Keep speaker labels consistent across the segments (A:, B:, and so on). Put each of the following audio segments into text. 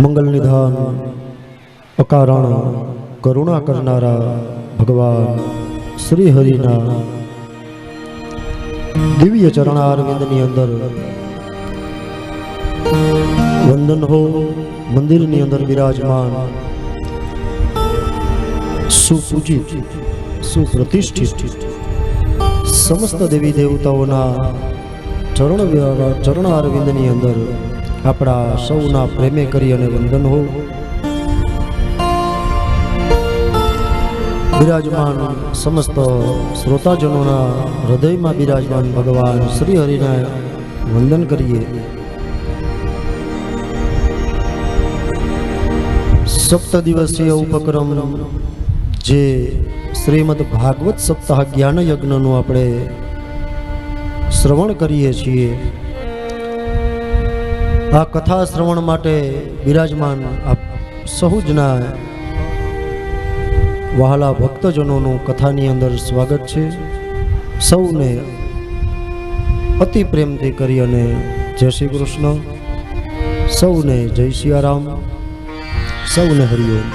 A: મંગલ નિધાન અકારણ કરુણા કરનારા ભગવાન શ્રી હરિના દિવ્ય ચરણારવિંદની અંદર વંદન હો મંદિરની અંદર બિરાજમાન સુપૂજિત સુપ્રતિષ્ઠિત સમસ્ત દેવી દેવતાઓના ચરણ ચરણારવિંદની અંદર આપણા સૌના પ્રેમે કરી અને વંદન હો. બિરાજમાન સમસ્ત શ્રોતાજનોના હૃદયમાં બિરાજમાન ભગવાન શ્રી હરિને વંદન કરીએ. સપ્ત દિવસીય ઉપક્રમ જે શ્રીમદ ભાગવત સપ્તાહ જ્ઞાન યજ્ઞનું આપણે શ્રવણ કરીએ છીએ. આ કથા શ્રવણ માટે બિરાજમાન આપ સહુજના વહાલા ભક્તજનોનું કથાની અંદર સ્વાગત છે. સૌને અતિ પ્રેમથી કરી અને જય શ્રી કૃષ્ણ. સૌને જય સિયારામ સૌને હરિઓમ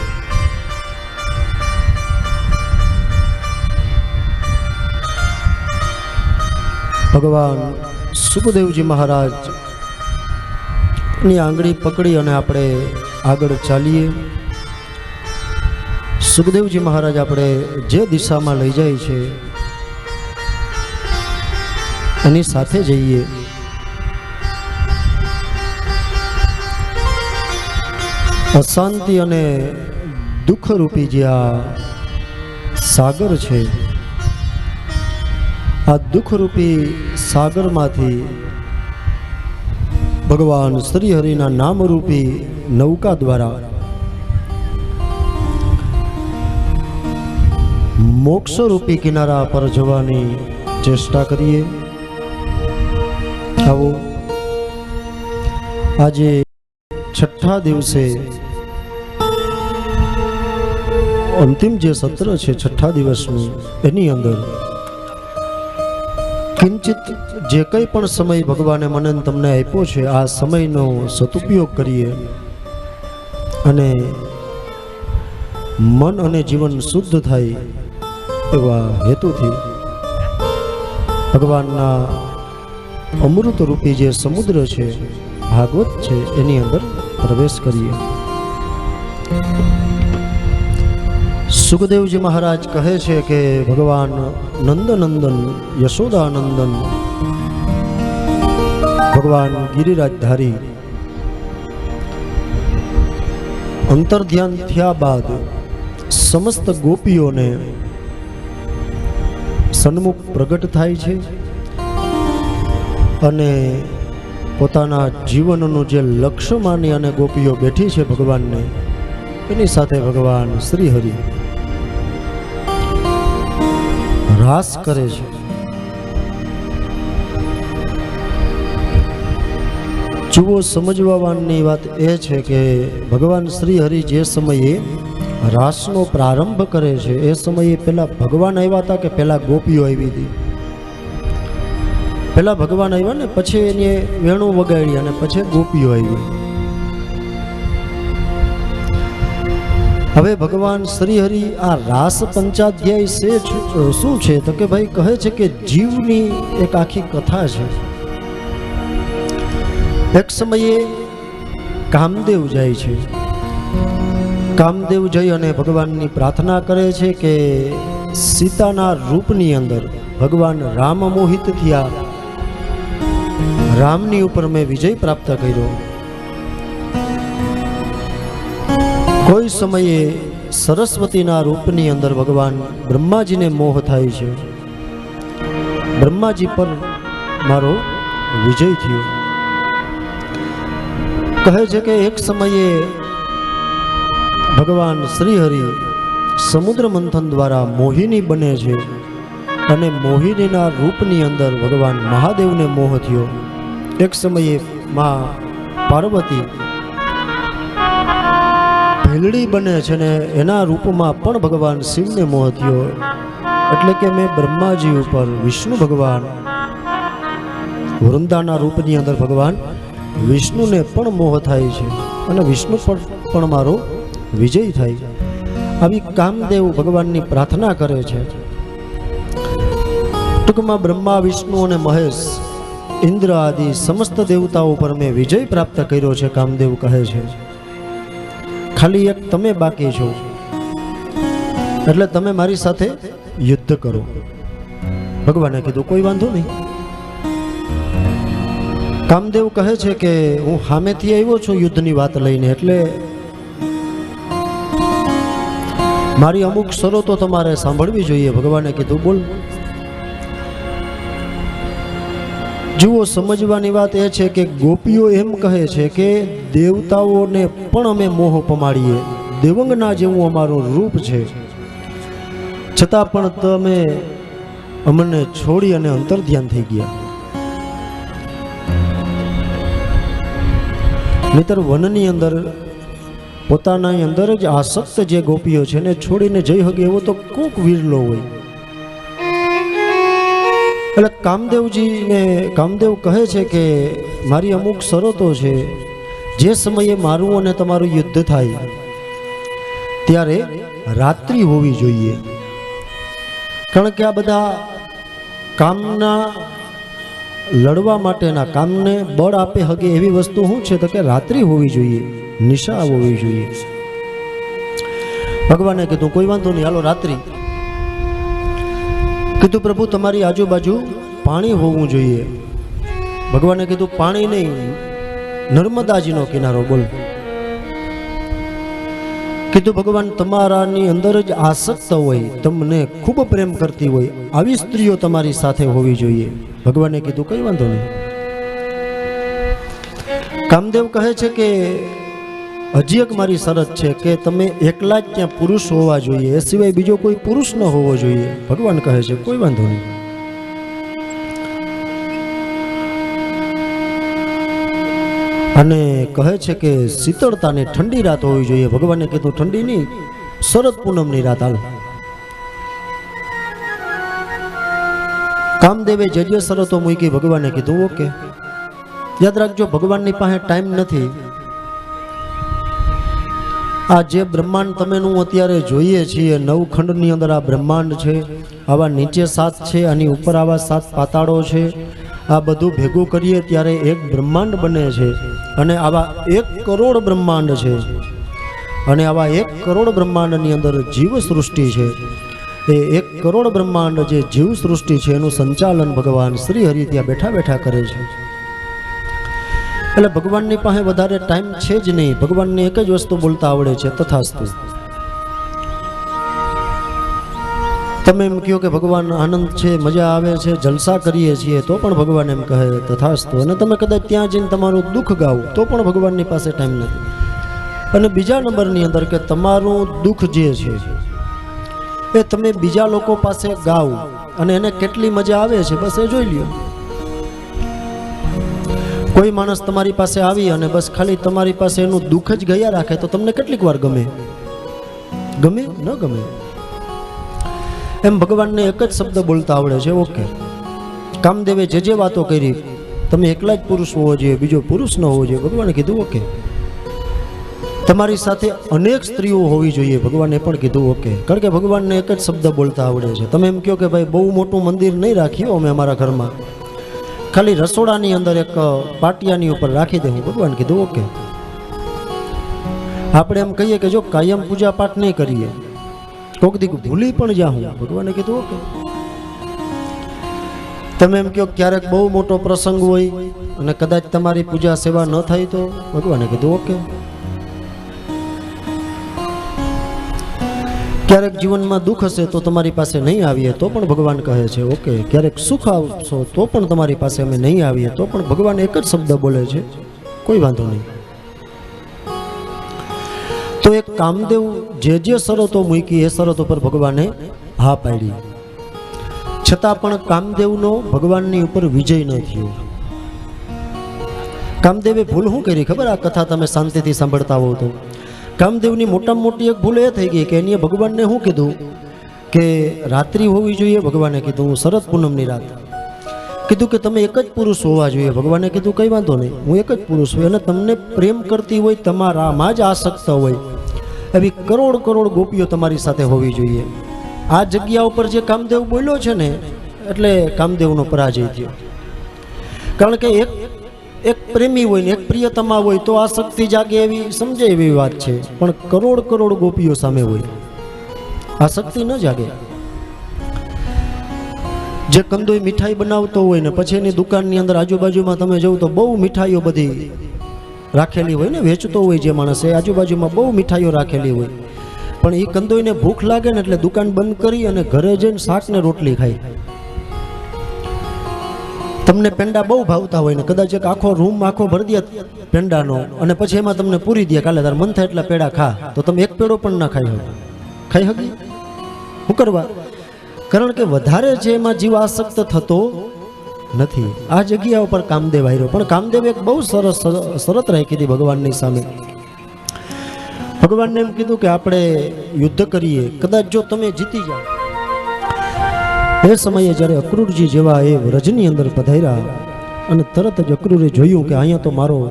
A: ભગવાન સુખદેવજી મહારાજ ની આંગળી પકડી અને આપણે આગળ ચાલીએ. સુખદેવજી મહારાજ આપણે જે દિશામાં લઈ જાય છે, એની સાથે જઈએ. અશાંતિ અને દુઃખરૂપી જે આ સાગર છે, આ દુઃખરૂપી સાગરમાંથી ભગવાન શ્રી હરિના નામરૂપી નૌકા દ્વારા મોક્ષરૂપી કિનારા પર જવાની ચેષ્ટા કરીએ. આવો. આજે છઠ્ઠા દિવસે અંતિમ જે સત્ર છે, છઠ્ઠા દિવસનું, એની અંદર કિંચિત જે કંઈ પણ સમય ભગવાને મને તમને આપ્યો છે, આ સમયનો સદુપયોગ કરીએ અને મન અને જીવન શુદ્ધ થાય એવા હેતુથી ભગવાનના અમૃત રૂપી જે સમુદ્ર છે, ભાગવત છે, એની અંદર પ્રવેશ કરીએ. સુખદેવજી મહારાજ કહે છે કે ભગવાન નંદનંદન, યશોદાનંદન, ભગવાન ગિરિરાજધારી, અંતર્ધ્યાન થયા બાદ સમસ્ત ગોપીઓને સન્મુખ પ્રગટ થાય છે અને પોતાના જીવનનું જે લક્ષ્ય માની અને ગોપીઓ બેઠી છે ભગવાનને, એની સાથે ભગવાન શ્રી હરિ રાસ કરે છે. જુઓ સમજવાની વાત એ છે કે ભગવાન શ્રી હરિ જે સમયે રાસનો પ્રારંભ કરે છે, એ સમયે પહેલાં ભગવાન આવ્યા હતા કે પહેલાં ગોપીઓ આવી હતી? પહેલાં ભગવાન આવ્યા ને, પછી એને વેણું વગાડી અને પછી ગોપીઓ આવી. હવે ભગવાન શ્રીહરિ આ રાસ પંચાધ્યાય છે શું છે? તો કે ભાઈ કહે છે કે જીવની એક આખી કથા છે. એક સમયે કામદેવ જાય છે. કામદેવ જઈ અને ભગવાનની પ્રાર્થના કરે છે કે સીતાના રૂપની અંદર ભગવાન રામ મોહિત થયા રામની ઉપર મેં વિજય પ્રાપ્ત કર્યો. કોઈ સમયે સરસ્વતીના રૂપની અંદર ભગવાન બ્રહ્માજીને મોહ થાય છે. બ્રહ્માજી પર મારો વિજય થયો. કહે છે કે એક સમયે ભગવાન શ્રી હરિ સમુદ્ર મંથન દ્વારા મોહિની બને છે અને મોહિનીના રૂપની અંદર ભગવાન મહાદેવને મોહ થયો. એક સમયે મા પાર્વતી ભેલડી બને છે ને એના રૂપમાં પણ ભગવાન શિવને મોહ થયો. એટલે કે મેં બ્રહ્માજી ઉપર વિષ્ણુ ભગવાન, વૃંદાના રૂપની અંદર ભગવાન વિષ્ણુને પણ મોહ થાય છે અને વિષ્ણુ પર પણ મારો વિજય થાય છે. આવી કામદેવ ભગવાનની પ્રાર્થના કરે છે. ટૂંકમાં બ્રહ્મા, વિષ્ણુ અને મહેશ, ઇન્દ્ર આદિ સમસ્ત દેવતાઓ પર મેં વિજય પ્રાપ્ત કર્યો છે, કામદેવ કહે છે. ખાલી એક તમે બાકી છો. એટલે તમે મારી સાથે યુદ્ધ કરો. ભગવાને કીધું, કોઈ વાંધો નહીં. કામદેવ કહે છે કે, હું સામેથી આવ્યો છું યુદ્ધની વાત લઈને, એટલે મારી અમુક શરતો તમારે સાંભળવી જોઈએ. ભગવાને કીધું, બોલ. જુઓ, સમજવાની વાત એ છે કે ગોપીઓ એમ કહે છે કે દેવતાઓને પણ અમે મોહ પમાડીએ. દેવંગના જેવું અમારું રૂપ છે. છતાં પણ તમે અમને છોડી અને અંતર ધ્યાન થઈ ગયા. મિત્ર, વનની અંદર, પોતાના અંદર જ આસક્ત જે ગોપીઓ છે ને છોડીને જઈ શકે એવો તો કોક વિરલો હોય. એટલે કામદેવજીને, કામદેવ કહે છે કે મારી અમુક શરતો છે, જે સમયે મારું અને તમારું યુદ્ધ થાય, ત્યારે રાત્રિ હોવી જોઈએ. કારણ કે આ બધા કામના લડવા માટેના કામને બળ આપે હગે એવી વસ્તુ શું છે તો કે રાત્રિ હોવી જોઈએ, નિશા હોવી જોઈએ. ભગવાને કીધું, કોઈ વાંધો નહીં, હાલો રાત્રિ. કીધું, પ્રભુ, તમારી આજુબાજુ પાણી હોવું જોઈએ. ભગવાને કીધું, પાણી નહીં, નર્મદાજીનો કિનારો, બોલ. કીધું, ભગવાન, તમારાની અંદર જ આસક્ત હોય, તમને ખૂબ પ્રેમ કરતી હોય, આવી સ્ત્રીઓ તમારી સાથે હોવી જોઈએ. ભગવાને કીધું, કઈ વાંધો નહીં. કામદેવ કહે છે કે હજી એક મારી શરત છે કે તમે એકલા જ ત્યાં પુરુષ હોવા જોઈએ. એ સિવાય બીજો કોઈ પુરુષ ન હોવો જોઈએ. ભગવાન કહે છે, કોઈ વાંધો નહીં. અને કહે છે કે શીતળતાને ઠંડી રાત હોવી જોઈએ. ભગવાને કીધું, ઠંડી નહીં, શરદ પૂનમની રાત હાલ. કામદેવે જે જે શરતો મૂકી ભગવાને કીધું, ઓકે. યાદ રાખજો, ભગવાનની પાસે ટાઈમ નથી. આ જે બ્રહ્માંડ તમેનું અત્યારે જોઈએ છીએ નવખંડની અંદર આ બ્રહ્માંડ છે, આવા નીચે સાત છે, આની ઉપર આવા સાત પાતાળો છે. આ બધું ભેગું કરીએ ત્યારે એક બ્રહ્માંડ બને છે અને આવા એક કરોડ બ્રહ્માંડ છે. અને આવા એક કરોડ બ્રહ્માંડની અંદર જીવ સૃષ્ટિ છે. એ એક કરોડ બ્રહ્માંડ જે જીવ સૃષ્ટિ છે, એનું સંચાલન ભગવાન શ્રી હરિ ત્યાં બેઠા બેઠા કરે છે. એટલે ભગવાનની પાસે વધારે ટાઈમ છે જ નહીં. ભગવાનને એક જ વસ્તુ બોલતા આવડે છે, તથાસ્તુ. તમે એમ કહો કે ભગવાન આનંદ છે, મજા આવે છે, જલસા કરીએ છીએ, તો પણ ભગવાન એમ કહે તથાસ્તુ. અને તમે કદાચ ત્યાં જઈને તમારું દુઃખ ગાઓ, તો પણ ભગવાનની પાસે ટાઈમ નથી. અને બીજા નંબરની અંદર કે તમારું દુઃખ જે છે, એ તમે બીજા લોકો પાસે ગાઓ અને એને કેટલી મજા આવે છે, બસ એ જોઈ લ્યો. કોઈ માણસ તમારી પાસે આવી અને બસ ખાલી તમારી પાસે એનું દુઃખ જ ગયા રાખે તો તમને કેટલીક વાર ગમે? ગમે? ન ગમે? એમ ભગવાનને એક જ શબ્દ બોલતા આવડે છે, ઓકે. કામદેવે જે જે વાતો કરી, તમે એકલા જ પુરુષ હોવો જોઈએ, બીજો પુરુષ ન હોવો જોઈએ. ભગવાને કીધું, ઓકે. તમારી સાથે અનેક સ્ત્રીઓ હોવી જોઈએ, ભગવાને પણ કીધું, ઓકે. કારણ કે ભગવાનને એક જ શબ્દ બોલતા આવડે છે. તમે એમ કહો કે ભાઈ, બહુ મોટું મંદિર નહીં રાખ્યું અમે અમારા ઘરમાં. ખાલી રસોડાની અંદર એક પાટિયાની ઉપર રાખી દેવું ભગવાન કીધું, ઓકે. આપણે એમ કહીએ કે જો કાયમ પૂજા પાઠ નહીં કરીએ, કોક દીક ભૂલી પણ જાઉં ભગવાને કીધું, ઓકે. તમે એમ કહો ક્યારેક બહુ મોટો પ્રસંગ હોય અને કદાચ તમારી પૂજા સેવા ન થાય તો, ભગવાને કીધું, ઓકે. ક્યારેક જીવનમાં દુઃખ હશે તો તમારી પાસે નહીં આવીએ તો પણ ભગવાન કહે છે, ઓકે, ક્યારેક સુખ આવશો તો પણ તમારી પાસે અમે નહીં આવીએ તો પણ ભગવાન એક જ શબ્દ બોલે છે. કોઈ વાંધો નહીં. તો એક કામદેવ જે જે શરતો મૂકી એ શરતો પર ભગવાને હા પાડી. છતાં પણ કામદેવનો ભગવાનની ઉપર વિજય ન થયો. કામદેવે ભૂલ શું કરી? ખબર? આ કથા તમે શાંતિથી સાંભળતા હોવ તો. કામદેવની મોટામાં મોટી એક ભૂલ એ થઈ ગઈ કે એની ભગવાનને શું કીધું કે રાત્રિ હોવી જોઈએ, ભગવાને કીધું હું શરદ પૂનમની રાત. કીધું કે તમે એક જ પુરુષ હોવા જોઈએ, ભગવાને કીધું કંઈ વાંધો નહીં, હું એક જ પુરુષ હોય અને તમને પ્રેમ કરતી હોય, તમારામાં જ આસક્ત હોય, એવી કરોડ કરોડ ગોપીઓ તમારી સાથે હોવી જોઈએ. આ જગ્યા ઉપર જે કામદેવ બોલ્યો છે ને, એટલે કામદેવનો પરાજય થયો. કારણ કે એક એક પ્રેમી હોય ને એક પ્રિયતમા હોય તો આ શક્તિ જાગે એવી સમજે એવી વાત છે. પણ કરોડ કરોડ ગોપીઓ સામે હોય. આ શક્તિ ન જાગે. જે કંદોઈ મીઠાઈ બનાવતો હોય ને પછી એની દુકાનની અંદર આજુબાજુમાં તમે જોવ તો બહુ મીઠાઈઓ બધી રાખેલી હોય ને, વેચતો હોય જે માણસ એ આજુબાજુમાં બહુ મીઠાઈઓ રાખેલી હોય. પણ એ કંદોઈને ભૂખ લાગે ને એટલે દુકાન બંધ કરી અને ઘરે જઈને શાક ને રોટલી ખાય. તમને પેંડા બહુ ભાવતા હોય ને, કદાચ એક આખો રૂમ આખો ભરી દે પેંડાનો, અને પછી એમાં તમને પૂરી દે, કાલે તાર મન થાય એટલા પેડા ખા, તો તમે એક પેડો પણ ના ખાઈ શકો ખાઈ હકી? શું કરવા? કારણ કે વધારે છે એમાં જીવ આસક્ત થતો નથી. આ જગ્યા ઉપર કામદેવ આવ્યો પણ કામદેવ એક બહુ સરસ શરત રાખી હતી ભગવાનની સામે. ભગવાનને એમ કીધું કે આપણે યુદ્ધ કરીએ, કદાચ જો તમે જીતી જાઓ. એ સમયે જ્યારે અક્રૂરજી જેવા એ વ્રજની અંદર પધાર્યા અને તરત જ અક્રૂરે જોયું કે અહીંયા તો મારો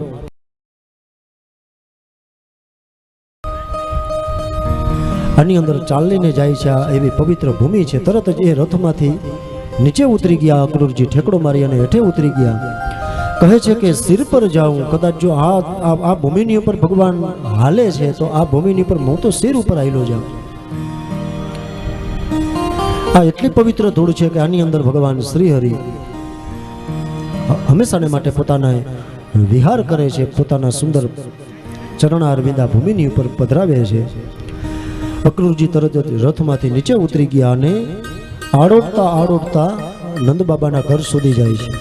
A: આની અંદર ચાલીને જાય છે આ એવી પવિત્ર ભૂમિ છે. તરત જ એ રથમાંથી નીચે ઉતરી ગયા. અક્રૂરજી ઠેકડો મારી અને હેઠે ઉતરી ગયા. કહે છે કે, સિર પર જાઉં. કદાચ જો આ આ- ભૂમિની ઉપર ભગવાન હાલે છે, તો આ ભૂમિની ઉપર હું તો સિર ઉપર આવેલો જાઉં. આ એટલી પવિત્ર ધૂળ છે કે આની અંદર ભગવાન શ્રીહરિ હરિ હંમેશાને માટે પોતાના વિહાર કરે છે, પોતાના સુંદર ચરણ અરવિંદા ભૂમિની ઉપર પધરાવે છે. અક્રૂરજી તરત રથમાંથી નીચે ઉતરી ગયા અને આડોડતા આડોડતા નંદબાબાના ઘર સુધી જાય છે.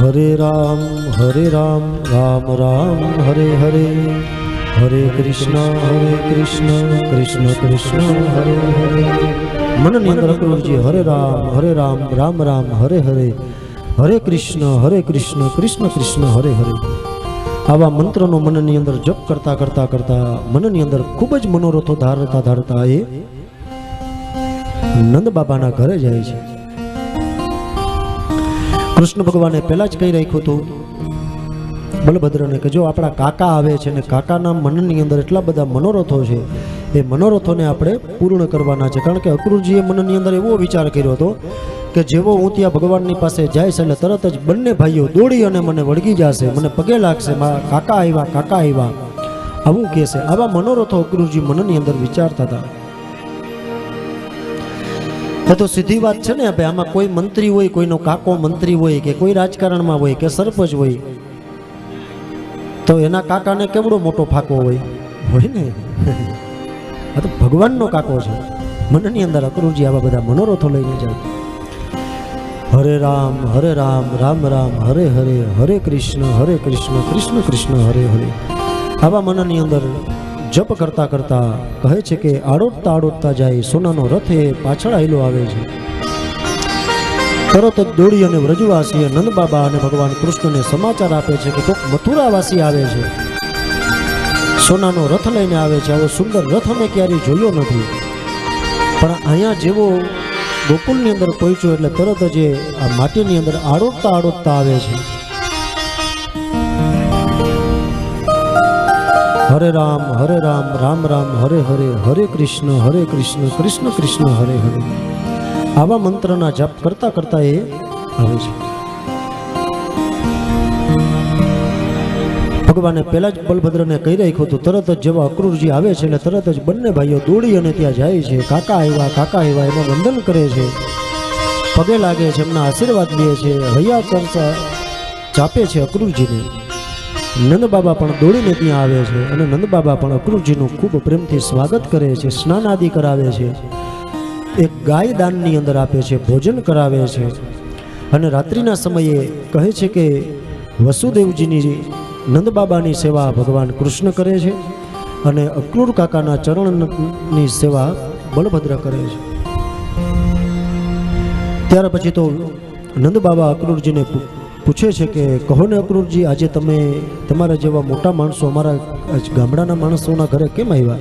A: હરે રામ હરે રામ રામ રામ, હરે હરે. હરે કૃષ્ણ હરે કૃષ્ણ કૃષ્ણ કૃષ્ણ, હરે હરે. મનની અંદર અક્રૂરજી હરે રામ હરે રામ રામ રામ, હરે હરે. હરે કૃષ્ણ હરે કૃષ્ણ કૃષ્ણ કૃષ્ણ, હરે હરે. આવા મંત્રનો મનની અંદર જપ કરતા કરતા કરતા મનની અંદર ખૂબ જ મનોરથો ધારતા ધારતા એ નંદ બાબાના ઘરે જાય છે. કૃષ્ણ ભગવાને પહેલા જ કહી રાખ્યું હતું બલભદ્રને કે જો આપણા કાકા આવે છે ને કાકાના મનની અંદર એટલા બધા મનોરથો છે, એ મનોરથોને આપણે પૂર્ણ કરવાના છે. કારણ કે અક્રૂરજીએ મનની અંદર એવો વિચાર કર્યો હતો કે જેવો હું ત્યાં ભગવાનની પાસે જઈશ એટલે તરત જ બંને ભાઈઓ દોડી અને મને વળગી જશે, મને પગે લાગશે, મારા કાકા આવ્યા કાકા આવ્યા. આવું કહેશે આવા મનોરથો અક્રૂરજી મનની અંદર વિચારતા હતા. એ તો સીધી વાત છે ને, ભાઈ, આમાં કોઈ મંત્રી હોય, કોઈનો કાકો મંત્રી હોય કે કોઈ રાજકારણમાં હોય કે સરપંચ હોય તો એના કાકાને કેવડો મોટો ફાકો હોય? હોય ને? આ તો ભગવાનનો કાકો છે. મનની અંદર અકરુજી આવા બધા મનોરથો લઈને જાય. હરે રામ હરે રામ રામ રામ, હરે હરે હરે કૃષ્ણ હરે કૃષ્ણ કૃષ્ણ કૃષ્ણ, હરે હરે. આવા મનની અંદર જપ કરતા કરતા કહે છે કે આડોટતા આડોટતા જાય, સોનાનો રથ એ પાછળ આવેલો આવે છે. તરત જ દોડી અને વ્રજવાસીએ નંદ બાબા અને ભગવાન કૃષ્ણને સમાચાર આપે છે કે કોઈક મથુરાવાસી આવે છે. સોનાનો રથ લઈને આવે છે. આવો સુંદર રથ અમે ક્યારેય જોયો નથી. પણ અહીંયા જેવો ગોકુલની અંદર પહોંચ્યો એટલે તરત જ એ આ માટીની અંદર આડોટતા આડોટતા આવે છે. હરે રામ હરે રામ રામ રામ, હરે હરે હરે કૃષ્ણ હરે કૃષ્ણ કૃષ્ણ કૃષ્ણ, હરે હરે. આવા મંત્રના જાપ કરતા કરતા એ આવે છે. ભગવાને પહેલા જ બલભદ્રને કહી રાખ્યું હતું, તરત જ જેવા અક્રૂરજી આવે છે એટલે તરત જ બંને ભાઈઓ દોડી અને ત્યાં જાય છે. કાકા આવ્યા કાકા આવ્યા, એમાં વંદન કરે છે. પગે લાગે છે, એમના આશીર્વાદ લે છે. હૈયા ચર્ચા ચાપે છે અક્રૂરજીને. નંદ બાબા પણ દોડીને ત્યાં આવે છે અને નંદ બાબા પણ અક્રૂરજીનું ખૂબ પ્રેમથી સ્વાગત કરે છે સ્નાન આદિ કરાવે છે. એક ગાય દાનની અંદર આપે છે, ભોજન કરાવે છે. અને રાત્રિના સમયે કહે છે કે, વસુદેવજીની નંદબાબાની સેવા ભગવાન કૃષ્ણ કરે છે અને અક્રૂર કાકાના ચરણની સેવા બલભદ્ર કરે છે. ત્યાર પછી તો નંદબાબા અક્રૂરજીને પૂછે છે કે, કહો ને અક્રૂરજી, આજે તમે તમારા જેવા મોટા માણસો, અમારા ગામડાના માણસોના ઘરે કેમ આવ્યા?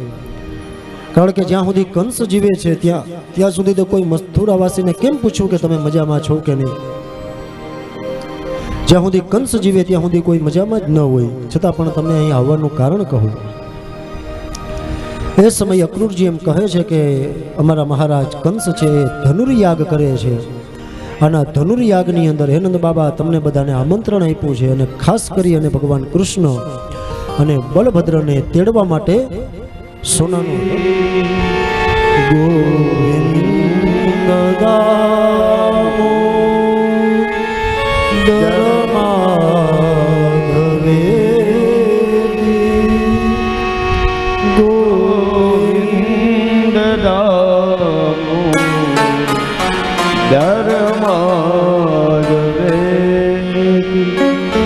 A: કારણ કે જ્યાં સુધી કંસ જીવે છે, ત્યાં ત્યાં સુધી તો કોઈ મથુરાવાસીને કેમ પૂછવું કે તમે મજામાં છો કે નહીં? જ્યાં સુધી કંસ જીવે, ત્યાં સુધી કોઈ મજામાં જ ન હોય. છતાં પણ તમે અહીં આવવાનું કારણ કહો. એ સમયે અક્રૂરજી એમ કહે છે કે અમારા મહારાજ કંસ છે, એ ધનુર્યાગ કરે છે. અને ધનુર્યાગની અંદર હેનંદ બાબા, તમને બધાને આમંત્રણ આપ્યું છે અને ખાસ કરી અને ભગવાન કૃષ્ણ અને બલભદ્રને તેડવા માટે સોનાનું ગોવિંદ દામો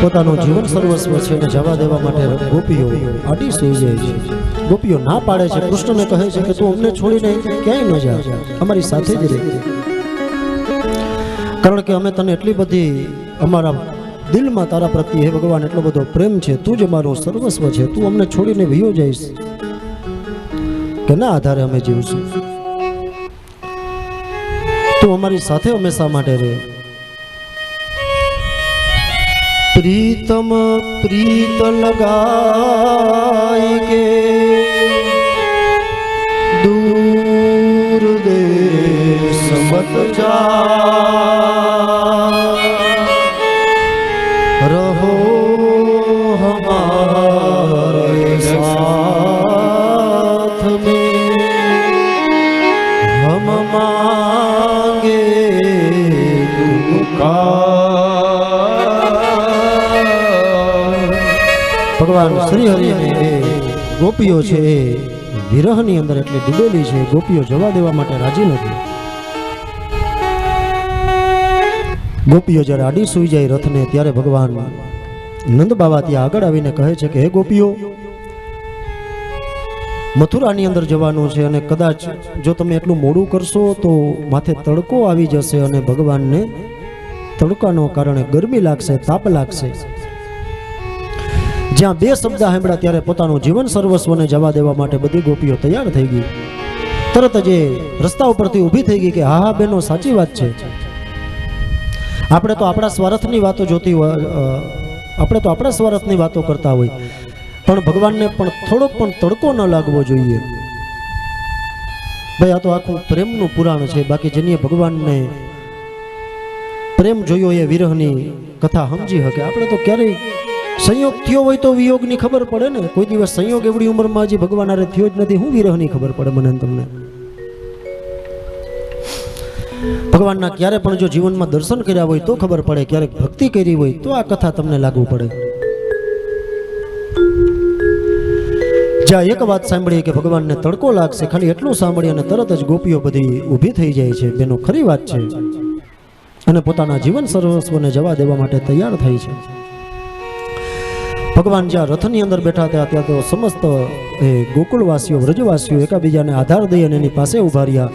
A: પોતાનું જીવન સર્વસ્વ છે અને જવા દેવા માટે ગોપીઓ આટી સુઈ જાય છે. ગોપીઓ ના પાડે છે. કૃષ્ણને કહે છે કે તું અમને છોડીને ક્યાંય ન જા. અમારી સાથે જ રહે. કારણ કે અમે તને એટલી બધી અમારા દિલમાં તારા પ્રત્યે હે ભગવાન એટલો બધો પ્રેમ છે. તું જ અમારું સર્વસ્વ છે. તું અમને છોડીને વિયો જઈશ. કે ના આધારે અમે જીવશું? તું અમારી સાથે હંમેશા માટે રહે. પ્રીતમ પ્રીત લગાઈ કે દૂર દેશ મત જા ભગવાન શ્રી હરિને ગોપીઓ છે એ વિરહની અંદર એટલી ડૂબેલી છે, ગોપીઓ જવા દેવા માટે રાજી નથી. ગોપીઓ જ્યારે આડી સુઈ જાય રથને, ત્યારે ભગવાન નંદ બાબા ત્યાં આગળ આવીને કહે છે કે, હે ગોપીઓ, મથુરાની અંદર જવાનું છે અને કદાચ જો તમે એટલું મોડું કરશો તો માથે તડકો આવી જશે અને ભગવાનને તડકાનો કારણે ગરમી લાગશે, તાપ લાગશે. જ્યાં બે શબ્દ સાંભળ્યા ત્યારે પોતાનું જીવન સર્વસ્વને જવા દેવા માટે બધી ગોપીઓ તૈયાર થઈ ગઈ. તરત જ એ રસ્તા ઉપરથી ઊભી થઈ ગઈ કે હા હા, બેનો, સાચી વાત છે. આપણે તો આપણા સ્વાર્થની વાતો જોતી હોય આપણે તો આપણા સ્વાર્થની વાતો કરતા હોય. પણ ભગવાનને પણ થોડોક પણ તડકો ન લાગવો જોઈએ. ભાઈ, આ તો આખું પ્રેમનું પુરાણ છે. બાકી જેની ભગવાનને પ્રેમ જોયો એ વિરહની કથા સમજી શકે આપણે તો ક્યારેય સંયોગ થયો હોય તો વિયોગની ખબર પડે ને? કોઈ દિવસ સંયોગ એવડી ઉંમરમાં હજી ભગવાન હારે થયો જ નથી, હું વિરહની ખબર પડે મને તમને? ભગવાનના ક્યારે પણ જો જીવનમાં દર્શન કર્યા હોય તો ખબર પડે, ક્યારેક ભક્તિ કરી હોય તો આ કથા તમને લાગુ પડે. જ્યાં એક વાત સાંભળીએ કે ભગવાનને તડકો લાગશે, ખાલી એટલું સાંભળી અને તરત જ ગોપીઓ બધી ઊભી થઈ જાય છે. બેનો ખરી વાત છે. અને પોતાના જીવન સર્વસ્વને જવા દેવા માટે તૈયાર થાય છે. ભગવાન જ્યાં રથની અંદર બેઠા હતા, ત્યાં તો સમસ્ત, એ, ગોકુળવાસીઓ, વ્રજવાસીઓ એકાબીજાને આધાર દઈ અને એની પાસે ઊભા રહ્યા.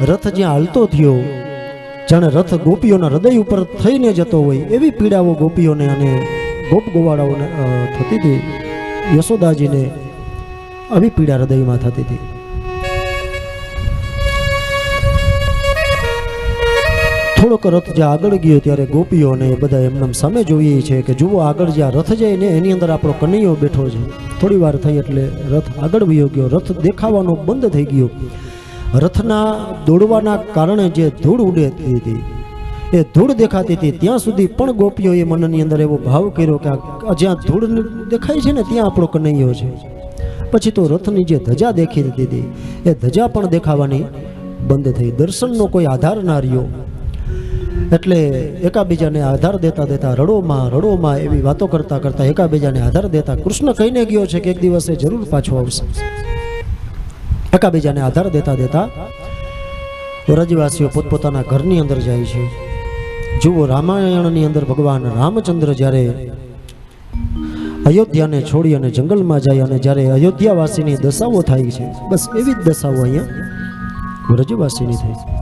A: રથ જ્યાં હાલતો થયો, જાણે રથ ગોપીઓના હૃદય ઉપર થઈને જતો હોય, એવી પીડાઓ ગોપીઓને અને ગોપ ગોવાળાઓને થતી હતી. યશોદાજીને આવી પીડા હૃદયમાં થતી હતી. થોડોક રથ જ્યાં આગળ ગયો ત્યારે ગોપીઓ અને એ બધા એમનામ સામે જોઈએ છે કે જુઓ આગળ જ્યાં રથ જાય ને એની અંદર આપણો કનૈયો બેઠો છે. થોડી વાર થઈ એટલે રથ આગળ વયો ગયો. રથ દેખાવાનો બંધ થઈ ગયો. રથના દોડવાના કારણે જે ધૂળ ઉડેતી હતી. એ ધૂળ દેખાતી હતી. ત્યાં સુધી પણ ગોપીઓએ મનની અંદર એવો ભાવ કર્યો કે આ જ્યાં ધૂળ દેખાય છે ને ત્યાં આપણો કનૈયો છે. પછી તો રથની જે ધજા દેખી હતી એ ધજા પણ દેખાવાની બંધ થઈ. દર્શનનો કોઈ આધાર ના રહ્યો. એટલે એકાબીજાને આધાર દેતા દેતા રડોમાં રડોમાં એવી વાતો કરતા કરતા એકાબીજાને આધાર દેતા કૃષ્ણ કહીને ગયો છે કે એક દિવસે જરૂર પાછો આવશે. એકાબીજાને આધાર દેતા દેતા વ્રજવાસીઓ પોતપોતાના ઘરની અંદર જાય છે. જુઓ, રામાયણની અંદર ભગવાન રામચંદ્ર જ્યારે અયોધ્યાને છોડી અને જંગલમાં જાય અને જ્યારે અયોધ્યાવાસીની દશાઓ થાય છે. બસ એવી જ દશાઓ અહીંયા વ્રજવાસીની થઈ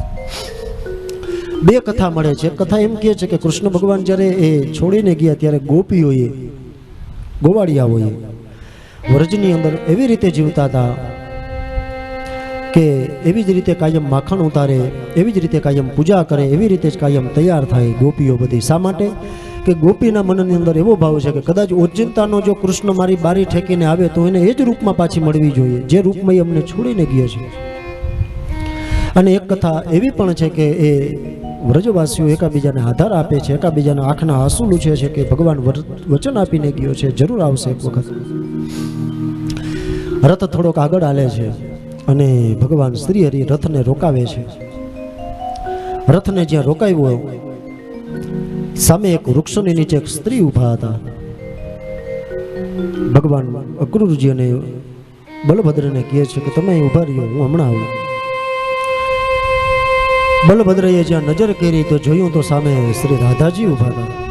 A: બે કથા મળે છે. કથા એમ કહે છે કે કૃષ્ણ ભગવાન જ્યારે એ છોડીને ગયા ત્યારે ગોપીઓએ ગોવાળિયાઓએ વ્રજની અંદર એવી રીતે જીવતા હતા કે એવી જ રીતે કાયમ માખણ ઉતારે, એવી જ રીતે કાયમ પૂજા કરે, એવી રીતે જ કાયમ તૈયાર થાય ગોપીઓ બધી. શા માટે? કે ગોપીના મનની અંદર એવો ભાવ છે કે કદાચ ઓચિંતાનો જો કૃષ્ણ મારી બારી ઠેકીને આવે તો એને એ જ રૂપમાં પાછી મળવી જોઈએ. જે રૂપમાં એ અમને છોડીને ગયા છે. અને એક કથા એવી પણ છે કે એ વ્રજવાસીઓ એકાબીજાને આધાર આપે છે, એકાબીજાના આંખના આંસુ લૂછે છે કે ભગવાન વચન આપીને ગયો છે, જરૂર આવશે એક વખત. રથ થોડોક આગળ હાલે છે અને ભગવાન શ્રી હરિ રથને રોકાવે છે. રથને જ્યાં રોકાવ્યો સામે એક વૃક્ષોની નીચે એક સ્ત્રી ઊભા હતા. ભગવાન અક્રૂરજી અને બલભદ્રને કહે છે કે, તમે ઊભા રહ્યો, હું હમણાં આવું. બલભદ્રએ જ્યાં નજર કરી તો જોયું તો સામે શ્રી રાધાજી ઊભા હતા.